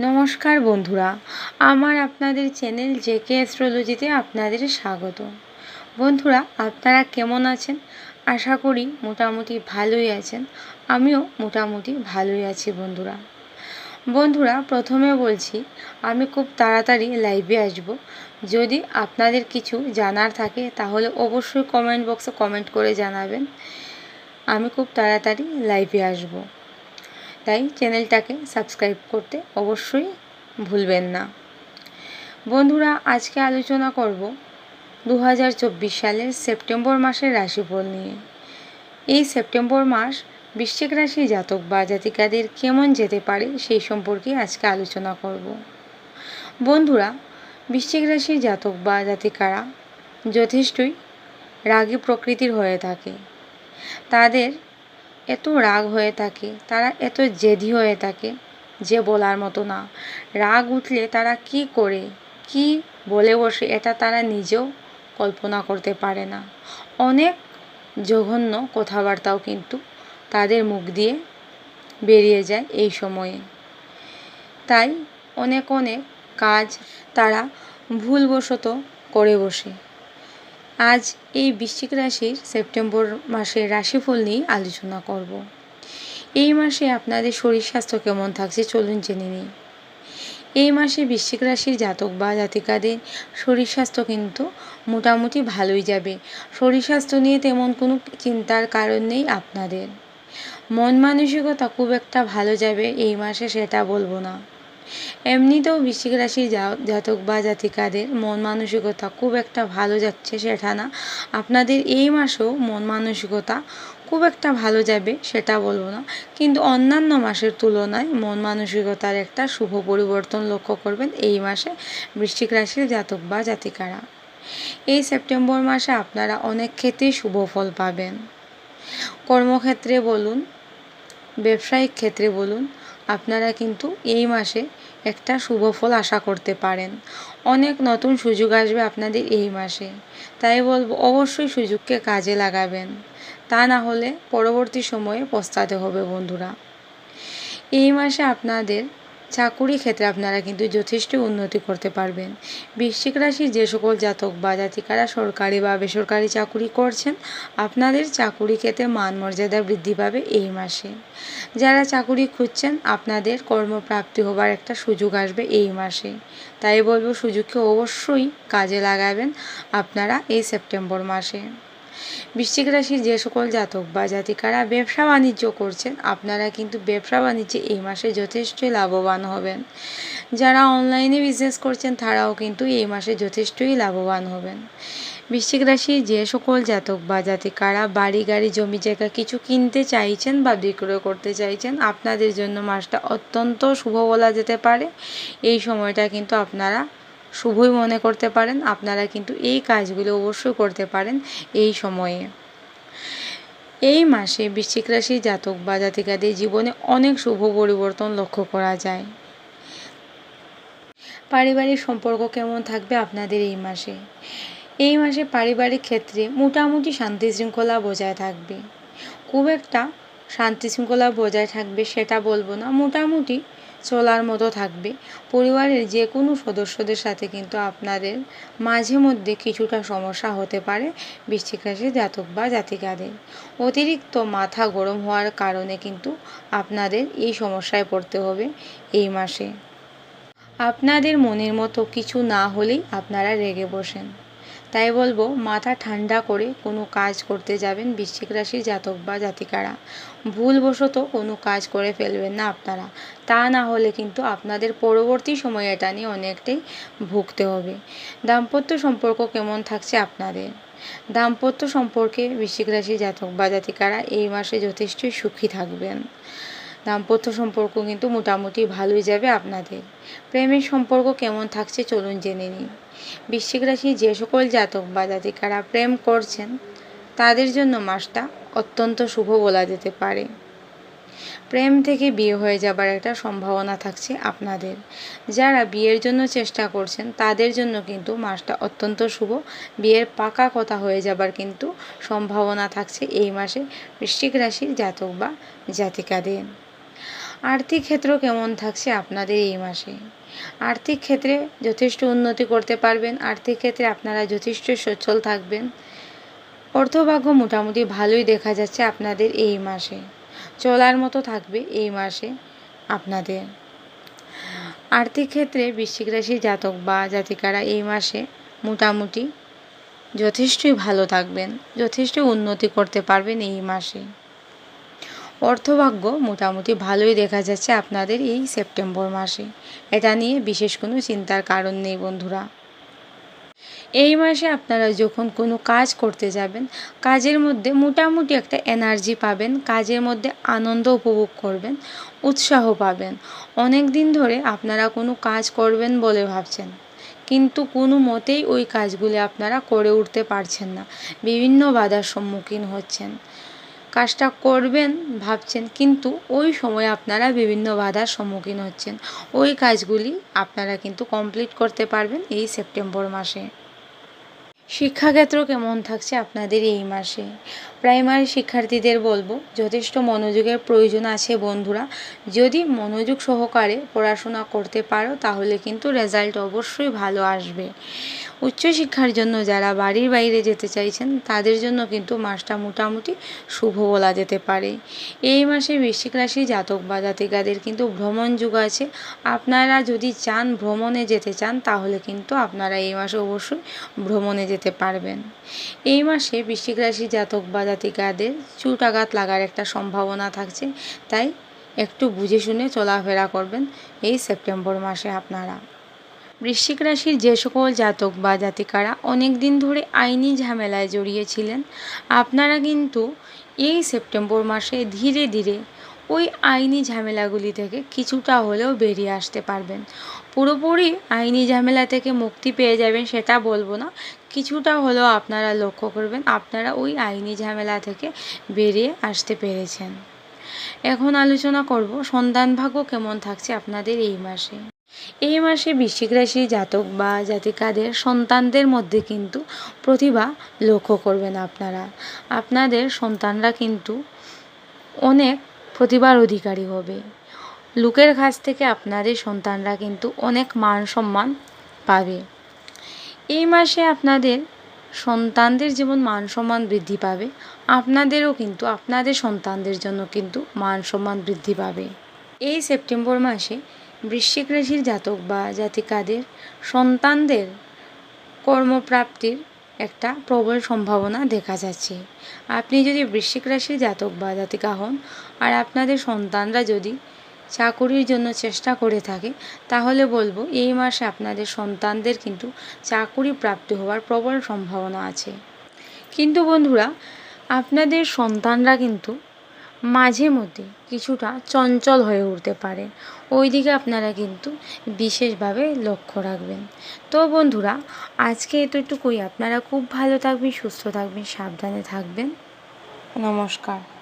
নমস্কার বন্ধুরা, আমার আপনাদের চ্যানেল জেকে অ্যাস্ট্রোলজিতে আপনাদের স্বাগত। বন্ধুরা, আপনারা কেমন আছেন? আশা করি মোটামুটি ভালোই আছেন। আমিও মোটামুটি ভালোই আছি বন্ধুরা। বন্ধুরা, প্রথমে বলছি, আমি খুব তাড়াতাড়ি লাইভে আসব। যদি আপনাদের কিছু জানার থাকে, তাহলে অবশ্যই কমেন্ট বক্সে কমেন্ট করে জানাবেন। আমি খুব তাড়াতাড়ি লাইভে আসব। তাই চ্যানেলটাকে সাবস্ক্রাইব করতে অবশ্যই ভুলবেন না। বন্ধুরা, আজকে আলোচনা করব দু হাজার চব্বিশ সালের সেপ্টেম্বর মাসের রাশিফল নিয়ে। এই সেপ্টেম্বর মাস বৃশ্চিক রাশি জাতক বা জাতিকাদের কেমন যেতে পারে সেই সম্পর্কে আজকে আলোচনা করব। বন্ধুরা, বৃশ্চিক রাশি জাতক বা জাতিকারা যথেষ্টই রাগী প্রকৃতির হয়ে থাকে। তাদের এত রাগ হয়ে থাকে, তারা এত জেদি হয়ে থাকে যে বলার মতো না। রাগ উঠলে তারা কি করে, কি বলে বসে এটা তারা নিজেও কল্পনা করতে পারে না। অনেক জঘন্য কথাবার্তাও কিন্তু তাদের মুখ দিয়ে বেরিয়ে যায় এই সময়ে। তাই অনেক অনেক কাজ তারা ভুলবশত করে বসে। আজ এই বৃশ্চিক রাশির সেপ্টেম্বর মাসের রাশিফল নিয়ে আলোচনা করব। এই মাসে আপনাদের শরীর স্বাস্থ্য কেমন থাকছে চলুন জেনে নিই। এই মাসে বৃশ্চিক রাশির জাতক বা জাতিকাদের শরীর স্বাস্থ্য কিন্তু মোটামুটি ভালোই যাবে। শরীর স্বাস্থ্য নিয়ে তেমন কোনো চিন্তার কারণ নেই আপনাদের। মন মানসিকতা খুব একটা ভালো যাবে এই মাসে সেটা বলব না। এমনিতেও বৃশ্চিক রাশির জাতক বা জাতিকাদের মন মানসিকতা খুব একটা ভালো যাচ্ছে সেটা না। আপনাদের এই মাসেও মন মানসিকতা খুব একটা ভালো যাবে সেটা বলব না। কিন্তু অন্যান্য মাসের তুলনায় মন মানসিকতার একটা শুভ পরিবর্তন লক্ষ্য করবেন এই মাসে বৃশ্চিক রাশির জাতক বা জাতিকারা। এই সেপ্টেম্বর মাসে আপনারা অনেক ক্ষেত্রেই শুভ ফল পাবেন। কর্মক্ষেত্রে বলুন, ব্যবসায়িক ক্ষেত্রে বলুন আপনারা কিন্তু এই মাসে একটা শুভ ফল আশা করতে পারেন। অনেক নতুন সুযোগ আসবে আপনাদের এই মাসে। তাই বলব, অবশ্যই সুযোগকে কাজে লাগাবেন। তা না হলে পরবর্তী সময়ে পস্তাতে হবে বন্ধুরা। এই মাসে আপনাদের চাকুরি ক্ষেত্রে আপনারা কিন্তু যথেষ্ট উন্নতি করতে পারবেন। বৃশ্চিক রাশির যে সকল জাতক বা জাতিকারা সরকারি বা বেসরকারি চাকুরি করছেন, আপনাদের চাকুরি ক্ষেত্রে মান মর্যাদা বৃদ্ধি পাবে এই মাসে। যারা চাকুরি খুঁজছেন, আপনাদের কর্মপ্রাপ্তি হবার একটা সুযোগ আসবে এই মাসে। তাই বলব, সুযোগকে অবশ্যই কাজে লাগাবেন আপনারা এই সেপ্টেম্বর মাসে। বৃশ্চিক রাশির যে সকল জাতক বা জাতিকারা ব্যবসা বাণিজ্য করছেন, আপনারা কিন্তু ব্যবসা বাণিজ্যে এই মাসে যথেষ্টই লাভবান হবেন। যারা অনলাইনে বিজনেস করছেন, তারাও কিন্তু এই মাসে যথেষ্টই লাভবান হবেন। বৃশ্চিক রাশির যে সকল জাতক বা জাতিকারা বাড়ি, গাড়ি, জমি জায়গা কিছু কিনতে চাইছেন বা বিক্রয় করতে চাইছেন, আপনাদের জন্য মাসটা অত্যন্ত শুভ বলা যেতে পারে। এই সময়টা কিন্তু আপনারা শুভই মনে করতে পারেন, আপনারা কিন্তু এই কাজগুলো অবশ্যই করতে পারেন এই সময়ে। এই মাসে বৃশ্চিক রাশি জাতক বা জাতিকাদের জীবনে অনেক শুভ পরিবর্তন লক্ষ্য করা যায়। পারিবারিক সম্পর্ক কেমন থাকবে আপনাদের এই মাসে? এই মাসে পারিবারিক ক্ষেত্রে মোটামুটি শান্তি শৃঙ্খলা বজায় থাকবে। খুব একটা শান্তি শৃঙ্খলা বজায় থাকবে সেটা বলব না, মোটামুটি চলার মতো থাকবে। পরিবারের যে কোনো সদস্যদের সাথে কিন্তু আপনাদের মাঝে মধ্যে কিছুটা সমস্যা হতে পারে। বৃশ্চিক রাশির জাতক বা জাতিকাদের। অতিরিক্ত মাথা গরম হওয়ার কারণে কিন্তু আপনাদের এই সমস্যায় পড়তে হবে এই মাসে। আপনাদের মনের মতো কিছু না হলেই আপনারা রেগে বসেন। তাই বলব, মাথা ঠান্ডা করে কোনো কাজ করতে যাবেন বৃশ্চিক রাশির জাতক বা জাতিকারা। ভুলবশত কোনো কাজ করে ফেলবেন না আপনারা। তা না হলে কিন্তু আপনাদের পরবর্তী সময়ে এটা নিয়ে অনেকটাই ভুগতে হবে। দাম্পত্য সম্পর্ক কেমন থাকছে আপনাদের? দাম্পত্য সম্পর্কে বৃশ্চিক রাশির জাতক বা জাতিকারা এই মাসে যথেষ্টই সুখী থাকবেন। দাম্পত্য সম্পর্ক কিন্তু মোটামুটি ভালোই যাবে আপনাদের। প্রেমের সম্পর্ক কেমন থাকছে চলুন জেনে নিই। বৃশ্চিক রাশি যে সকল জাতক বা জাতিকারা প্রেম করছেন, তাদের জন্য মাসটা অত্যন্ত শুভ বলা যেতে পারে। প্রেম থেকে বিয়ে হয়ে যাবার একটা সম্ভাবনা থাকছে আপনাদের। যারা বিয়ের জন্য চেষ্টা করছেন, তাদের জন্য কিন্তু মাসটা অত্যন্ত শুভ। বিয়ের পাকা কথা হয়ে যাবার কিন্তু সম্ভাবনা থাকছে এই মাসে বৃশ্চিক রাশির জাতক বা জাতিকাদের। আর্থিক ক্ষেত্র কেমন থাকছে আপনাদের এই মাসে? আর্থিক ক্ষেত্রে যথেষ্ট উন্নতি করতে পারবেন। আর্থিক ক্ষেত্রে আপনারা যথেষ্ট সচ্ছল থাকবেন। অর্থভাগ্য মোটামুটি ভালোই দেখা যাচ্ছে আপনাদের এই মাসে। চলার মতো থাকবে এই মাসে আপনাদের। আর্থিক ক্ষেত্রে বৃশ্চিক রাশির জাতক বা জাতিকারা এই মাসে মোটামুটি যথেষ্টই ভালো থাকবেন, যথেষ্ট উন্নতি করতে পারবেন এই মাসে। অর্থভাগ্য মোটামুটি ভালোই দেখা যাচ্ছে আপনাদের এই সেপ্টেম্বর মাসে। এটা নিয়ে বিশেষ কোনো চিন্তার কারণ নেই বন্ধুরা। এই মাসে আপনারা যখন কোনো কাজ করতে যাবেন, কাজের মধ্যে মোটামুটি একটা এনার্জি পাবেন, কাজের মধ্যে আনন্দ উপভোগ করবেন, উৎসাহ পাবেন। অনেক দিন ধরে আপনারা কোনো কাজ করবেন বলে ভাবছেন, কিন্তু কোনো মতেই ওই কাজগুলি আপনারা করে উঠতে পারছেন না। বিভিন্ন বাধার সম্মুখীন হচ্ছেন। কাজটা করবেন, ভাবছেন, কিন্তু ওই সময় আপনারা বিভিন্ন বাধার সম্মুখীন হচ্ছেন। ওই কাজগুলি আপনারা কিন্তু কমপ্লিট করতে পারবেন এই সেপ্টেম্বর মাসে। শিক্ষাক্ষেত্র কেমন থাকছে আপনাদের এই মাসে? প্রাইমারি শিক্ষার্থীদের বলব, যথেষ্ট মনোযোগের প্রয়োজন আছে বন্ধুরা। যদি মনোযোগ সহকারে পড়াশোনা করতে পারো, তাহলে কিন্তু রেজাল্ট অবশ্যই ভালো আসবে। উচ্চশিক্ষার জন্য যারা বাড়ির বাইরে যেতে চাইছেন, তাদের জন্য কিন্তু মাসটা মোটামুটি শুভ বলা যেতে পারে। এই মাসে বৃশ্চিক রাশি জাতক বা জাতিকাদের কিন্তু ভ্রমণ যুগ আছে। আপনারা যদি চান ভ্রমণে যেতে চান, তাহলে কিন্তু আপনারা এই মাসে অবশ্যই ভ্রমণে যেতে পারবেন। এই মাসে বৃশ্চিক রাশি জাতক বা জাতিকাদের চুট আঘাত লাগার একটা সম্ভাবনা থাকছে, তাই একটু বুঝে শুনে চলাফেরা করবেন এই সেপ্টেম্বর মাসে আপনারা। বৃশ্চিক রাশির যে সকল জাতক বা জাতিকারা অনেক দিন ধরে আইনি ঝামেলায় জড়িয়েছিলেন, আপনারা কিন্তু এই সেপ্টেম্বর মাসে ধীরে ধীরে ওই আইনি ঝামেলাগুলি থেকে কিছুটা হলেও বেরিয়ে আসতে পারবেন। পুরোপুরি আইনি ঝামেলা থেকে মুক্তি পেয়ে যাবেন সেটা বলব না, কিছুটা হলেও আপনারা লক্ষ্য করবেন আপনারা ওই আইনি ঝামেলা থেকে বেরিয়ে আসতে পেরেছেন। এখন আলোচনা করব সন্তান ভাগ্য কেমন থাকছে আপনাদের এই মাসে। এই মাসে বৃশ্চিক রাশি জাতক বা জাতিকাদের সন্তানদের মধ্যে কিন্তু প্রতিভা লক্ষ্য করবেন আপনারা। আপনাদের সন্তানরা কিন্তু অনেক প্রতিভার অধিকারী হবে। লোকের কাছ থেকে আপনাদের সন্তানরা কিন্তু অনেক মান সম্মান পাবে। এই মাসে আপনাদের সন্তানদের যেমন মান সম্মান বৃদ্ধি পাবে, আপনাদেরও কিন্তু আপনাদের সন্তানদের জন্য কিন্তু মান সম্মান বৃদ্ধি পাবে। এই সেপ্টেম্বর মাসে বৃশ্চিক রাশির জাতক বা জাতিকাদের সন্তানদের কর্মপ্রাপ্তির একটা প্রবল সম্ভাবনা দেখা যাচ্ছে। আপনি যদি বৃশ্চিক রাশির জাতক বা জাতিকা হন আর আপনাদের সন্তানরা যদি চাকুরির জন্য চেষ্টা করে থাকে, তাহলে বলব এই মাসে আপনাদের সন্তানদের কিন্তু চাকুরি প্রাপ্তি হওয়ার প্রবল সম্ভাবনা আছে। কিন্তু বন্ধুরা, আপনাদের সন্তানরা কিন্তু মাঝে মধ্যে কিছুটা চঞ্চল হয়ে উঠতে পারে। ওই দিকে আপনারা কিন্তু বিশেষভাবে লক্ষ্য রাখবেন। তো বন্ধুরা, আজকে এতটুকুই। আপনারা খুব ভালো থাকবেন, সুস্থ থাকবেন, সাবধানে থাকবেন। নমস্কার।